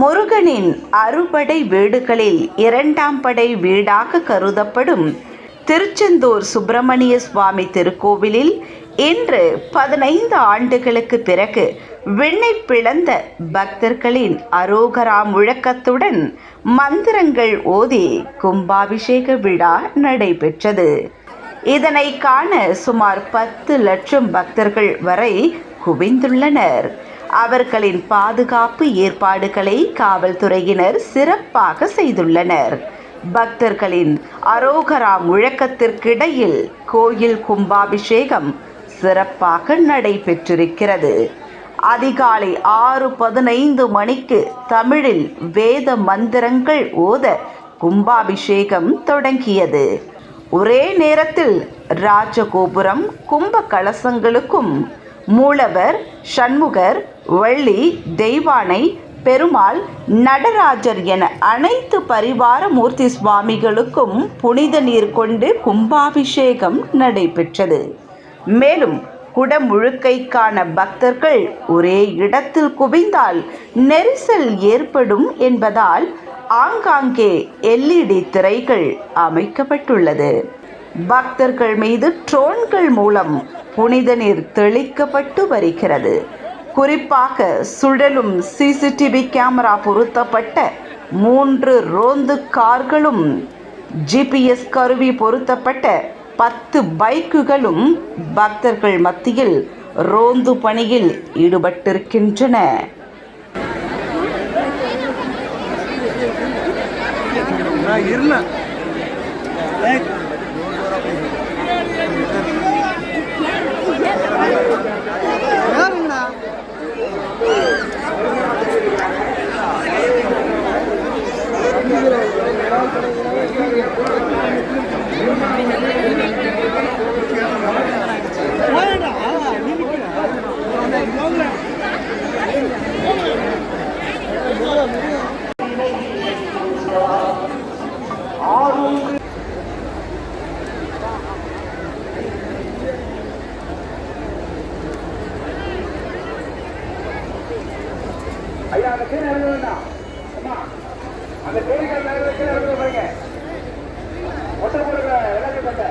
முருகனின் அறுபடை வீடுகளில் இரண்டாம் படை வீடாக கருதப்படும் திருச்செந்தூர் சுப்பிரமணிய சுவாமி திருக்கோவிலில் இன்று பதினைந்து ஆண்டுகளுக்கு பிறகு விண்ணை பிளந்த பக்தர்களின் அரோகரா முழக்கத்துடன் மந்திரங்கள் ஓதி கும்பாபிஷேக விழா நடைபெற்றது. இதனை காண சுமார் பத்து லட்சம் பக்தர்கள் வரை குவிந்துள்ளனர். அவர்களின் பாதுகாப்பு ஏற்பாடுகளை காவல்துறையினர் சிறப்பாக செய்துள்ளனர். பக்தர்களின் அரோகரா முழக்கத்திற்கிடையில் கோயில் கும்பாபிஷேகம் சிறப்பாக நடைபெற்றிருக்கிறது. அதிகாலை ஆறு பதினைந்து மணிக்கு தமிழில் வேத மந்திரங்கள் ஓத கும்பாபிஷேகம் தொடங்கியது. ஒரே நேரத்தில் ராஜகோபுரம் கும்ப கலசங்களுக்கும் மூலவர் சண்முகர் வள்ளி தெய்வானை பெருமாள் நடராஜர் என அனைத்து பரிவார மூர்த்தி சுவாமிகளுக்கும் புனித நீர் கொண்டு கும்பாபிஷேகம் நடைபெற்றது. மேலும் குடமுழுக்கைக்கான பக்தர்கள் ஒரே இடத்தில் குவிந்தால் நெரிசல் ஏற்படும் என்பதால் ஆங்காங்கே எல்இடி திரைகள் அமைக்கப்பட்டுள்ளது. பக்தர்கள் மீது ட்ரோன்கள் மூலம் புனித நீர் தெளிக்கப்பட்டு வருகிறது. குறிப்பாக சுழலும் சிசிடிவி கேமரா பொருத்தப்பட்ட மூன்று ரோந்து கார்களும் ஜிபிஎஸ் கருவி பொருத்தப்பட்ட பத்து பைக்குகளும் பக்தர்கள் மத்தியில் ரோந்து பணியில் ஈடுபட்டிருக்கின்றன. நான் இருந்தேன் Thank you. ஐயா அந்த கீழே இறங்க வேண்டாம். அம்மா அந்த கோரிக்கை கீழே இறங்க பாருங்க. ஒற்றை போடுற எல்லாத்தையும் பண்ண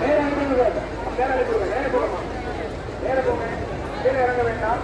நேரம் நேரம் போகணும் நேரம் போங்க கீழே இறங்க வேண்டாம்.